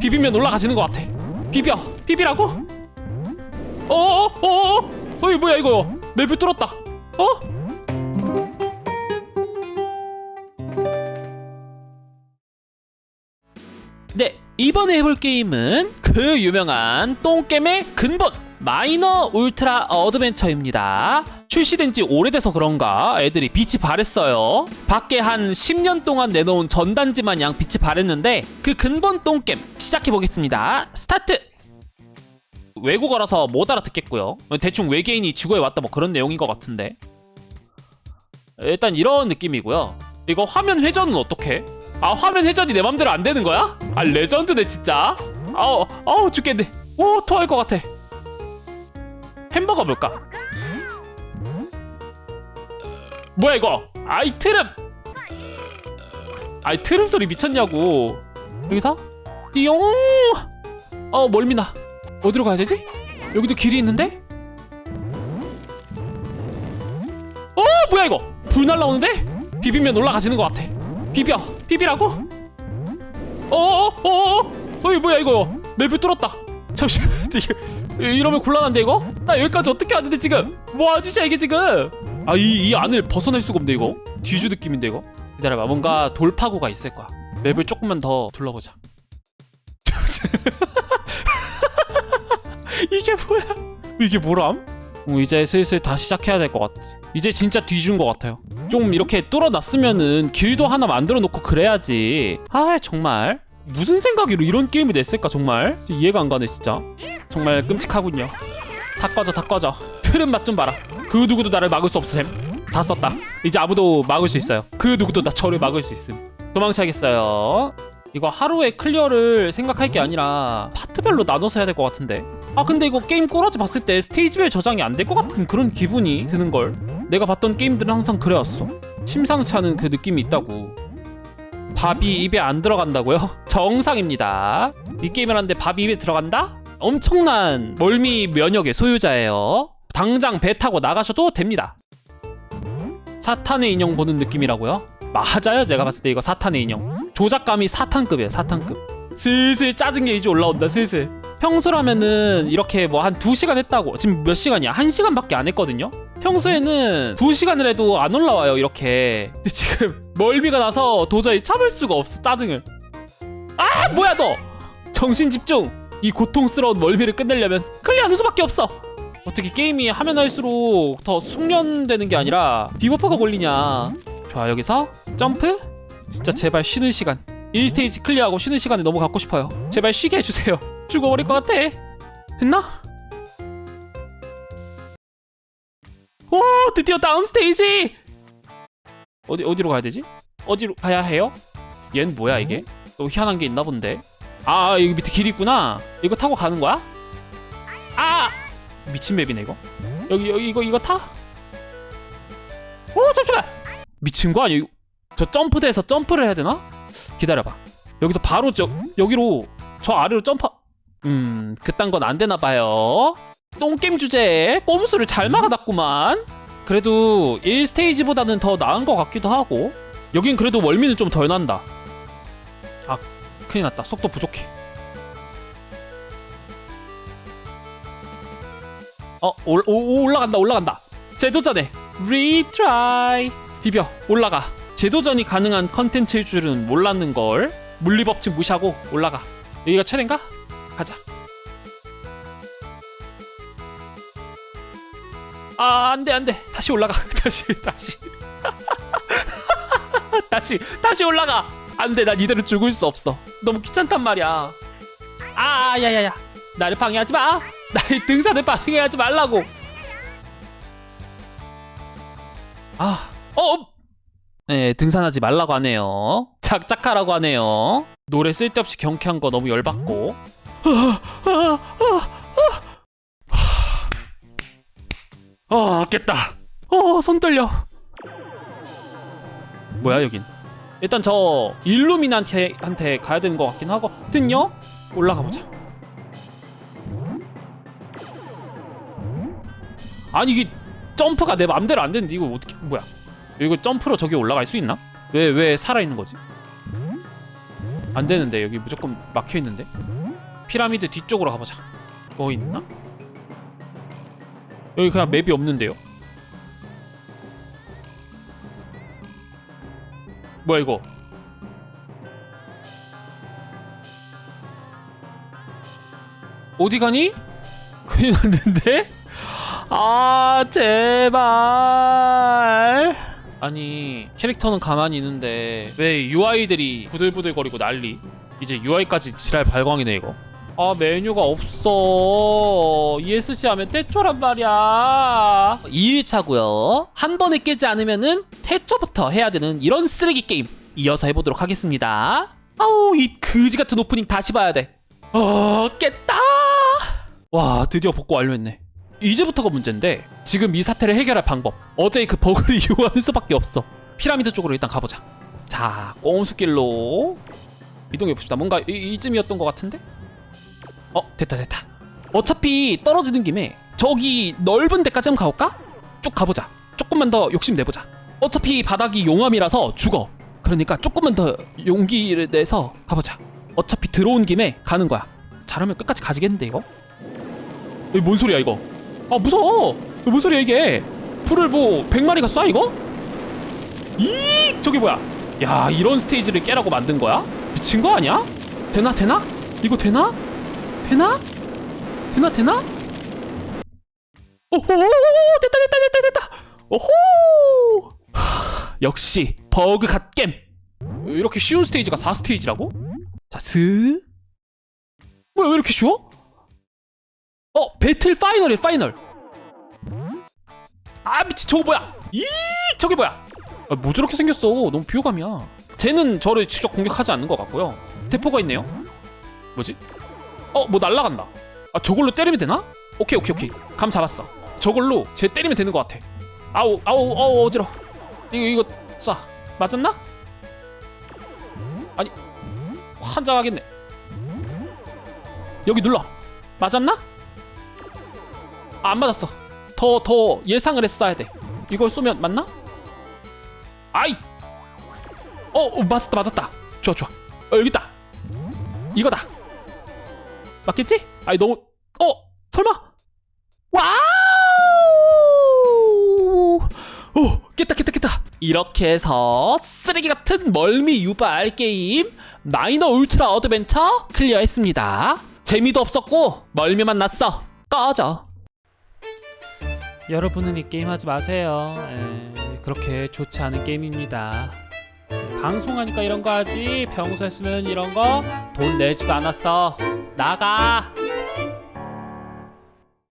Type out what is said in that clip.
비비면 올라가지는 것 같아 비벼 비비라고? 어 어 어 어 어이 뭐야 이거 맵을 뚫었다 어? 네, 이번에 해볼 게임은 그 유명한 똥겜의 근본 마이너 울트라 어드벤처입니다. 출시된 지 오래돼서 그런가 애들이 빛이 바랬어요. 밖에 한 10년 동안 내놓은 전단지 마냥 빛이 바랬는데 그 근본 똥겜 시작해 보겠습니다. 스타트! 외국어라서 못 알아듣겠고요. 대충 외계인이 지구에 왔다 뭐 그런 내용인 것 같은데. 일단 이런 느낌이고요. 이거 화면 회전은 어떻게? 아 화면 회전이 내 맘대로 안 되는 거야? 아 레전드네 진짜. 아우 아우 죽겠네. 오 토할 것 같아. 햄버거 볼까? 뭐야 이거? 아이 트름. 아이 트름 소리 미쳤냐고. 여기서 띠용. 어 멀미나. 어디로 가야 되지? 여기도 길이 있는데? 어 뭐야 이거? 불 날라오는데? 비비면 올라가지는 것 같아. 비벼 비비라고? 어어어어 어이 뭐야 이거 맵을 뚫었다. 잠시만 이게 이러면 곤란한데 이거? 나 여기까지 어떻게 왔는데 지금 뭐 짓이야 이게 지금? 아 이 이 안을 벗어날 수가 없네 이거. 뒤주 느낌인데 이거. 기다려봐 뭔가 돌파구가 있을 거야. 맵을 조금만 더 둘러보자. 이게 뭐야? 이게 뭐람? 어, 이제 슬슬 다 시작해야 될 것 같아. 이제 진짜 뒤준 것 같아요. 좀 이렇게 뚫어놨으면은 길도 하나 만들어 놓고 그래야지. 아 정말 무슨 생각으로 이런 게임을 냈을까 정말 이해가 안 가네 진짜. 정말 끔찍하군요. 다 꺼져 다 꺼져. 틀은 맛 좀 봐라. 그 누구도 나를 막을 수 셈. 다 썼다. 이제 아무도 막을 수 있어요. 그 누구도 나 저를 막을 수 있음. 도망쳐야겠어요. 이거 하루에 클리어를 생각할 게 아니라 파트별로 나눠서 해야 될 것 같은데. 아 근데 이거 게임 꼬라지 봤을 때 스테이지별 저장이 안 될 것 같은 그런 기분이 드는 걸. 내가 봤던 게임들은 항상 그래왔어. 심상치 않은 그 느낌이 있다고. 밥이 입에 안 들어간다고요? 정상입니다. 이 게임을 하는데 밥이 입에 들어간다? 엄청난 멀미 면역의 소유자예요. 당장 배 타고 나가셔도 됩니다. 사탄의 인형 보는 느낌이라고요? 맞아요. 제가 봤을 때 이거 사탄의 인형. 조작감이 사탄급이에요. 사탄급. 슬슬 짜증이 이제 올라온다. 슬슬. 평소라면은 이렇게 뭐 한 2시간 했다고. 지금 몇 시간이야? 1시간밖에 안 했거든요. 평소에는 2시간을 해도 안 올라와요. 이렇게. 근데 지금 멀미가 나서 도저히 참을 수가 없어. 짜증을. 아, 뭐야 너. 정신 집중. 이 고통스러운 멀미를 끝내려면 클리어하는 수밖에 없어. 어떻게 게임이 하면 할수록 더 숙련되는 게 아니라 디버퍼가 걸리냐. 좋아 여기서 점프 진짜 제발 쉬는 시간 1스테이지 클리어하고 쉬는 시간에 너무 갖고 싶어요 제발 쉬게 해주세요 죽어버릴 것 같아 됐나? 오 드디어 다음 스테이지 어디 어디로 가야 되지? 어디로 가야 해요? 얜 뭐야 이게? 또 희한한 게 있나 본데 아 여기 밑에 길이 있구나 이거 타고 가는 거야? 아 미친 맵이네 이거 여기 여기 이거 이거 타? 오 잠시만 미친 거 아니야? 이거? 저 점프대에서 점프를 해야 되나? 기다려봐. 여기서 바로 저 여기로 저 아래로 점프. 음, 그딴 건 안 되나 봐요. 똥게임 주제에 꼼수를 잘 막아놨구만. 그래도 1스테이지보다는 더 나은 것 같기도 하고. 여긴 그래도 멀미는 좀 덜 난다. 아, 큰일 났다. 속도 부족해. 어, 올, 오, 올라간다, 올라간다. 재도전해. 리트라이. 비벼 올라가 재도전이 가능한 컨텐츠일 줄은 몰랐는 걸 물리 법칙 무시하고 올라가 여기가 최대인가? 가자 아 안 돼 안 돼 다시 올라가 다시 다시 다시 다시 올라가 안돼 난 이대로 죽을 수 없어 너무 귀찮단 말이야 아 야야야 나를 방해하지 마 나의 등산을 방해하지 말라고 아 어? 네, 등산하지 말라고 하네요. 작작하라고 하네요. 노래 쓸데없이 경쾌한 거 너무 열받고. 아, 깼다. 어, 손 떨려. 뭐야, 여긴? 일단 저 일루미난티한테 한테 가야 되는 것 같긴 하거든요. 올라가 보자. 아니 이게 점프가 내 맘대로 안 되는데 이거 어떻게 뭐야? 이거 점프로 저기 올라갈 수 있나? 왜 왜 살아 있는 거지? 안 되는데 여기 무조건 막혀 있는데. 피라미드 뒤쪽으로 가보자. 뭐 있나? 여기 그냥 맵이 없는데요. 뭐야 이거? 어디 가니? 큰일 났는데? 아 제발 아니 캐릭터는 가만히 있는데 왜 UI들이 부들부들거리고 난리 이제 UI까지 지랄 발광이네 이거 아 메뉴가 없어. ESC 하면 태초란 말이야. 2일차고요. 한 번에 깨지 않으면은 태초부터 해야 되는 이런 쓰레기 게임 이어서 해보도록 하겠습니다. 아우 이 그지 같은 오프닝 다시 봐야 돼어 깼다. 와 드디어 복구 완료했네. 이제부터가 문제인데 지금 이 사태를 해결할 방법. 어제의 그 버그를 이용하는 수밖에 없어. 피라미드 쪽으로 일단 가보자. 자 꼼수길로. 이동해 봅시다. 뭔가 이, 이쯤이었던 것 같은데 어 됐다 됐다 어차피 떨어지는 김에 저기 넓은 데까지 한번 가볼까? 쭉 가보자 조금만 더 욕심 내보자 어차피 바닥이 용암이라서 죽어 그러니까 조금만 더 용기를 내서 가보자 어차피 들어온 김에 가는 거야 잘하면 끝까지 가지겠는데 이거? 이뭔 소리야 이거 아 무서워 이거 뭔 소리야 이게 풀을 뭐 100마리가 쏴 이거? 이 저기 뭐야 야 이런 스테이지를 깨라고 만든 거야? 미친 거 아니야? 되나 되나? 이거 되나? 되나? 되나 되나? 오호 됐다 됐다 됐다 됐다. 오호! 하, 역시 버그 갓겜 이렇게 쉬운 스테이지가 4스테이지라고? 자스. 뭐야 왜 이렇게 쉬워? 어 배틀 파이널이 파이널. 아 미친 저거 뭐야? 이 저게 뭐야? 아, 뭐 저렇게 생겼어? 너무 비호감이야. 쟤는 저를 직접 공격하지 않는 것 같고요. 대포가 있네요. 뭐지 어 뭐 날라간다 아 저걸로 때리면 되나 오케이 오케이 오케이 감 잡았어 저걸로 쟤 때리면 되는 것 같아 아우 아우 아우 어지러 이거 이거 쏴 맞았나 아니 환장하겠네 여기 눌러 맞았나 아, 안 맞았어. 더, 더 예상을 했어 야 돼. 이걸 쏘면 맞나? 아이! 어, 어, 맞았다, 맞았다. 좋아, 좋아. 어, 여기 있다. 이거다. 맞겠지? 아이, 너무, 어, 설마? 와우! 오, 깼다, 깼다, 깼다. 이렇게 해서 쓰레기 같은 멀미 유발 게임 마이너 울트라 어드벤처 클리어했습니다. 재미도 없었고 멀미만 났어. 꺼져. 여러분은 이 게임 하지 마세요. 에, 그렇게 좋지 않은 게임입니다. 방송하니까 이런 거 하지. 평소 했으면 이런 거 돈 내지도 않았어. 나가.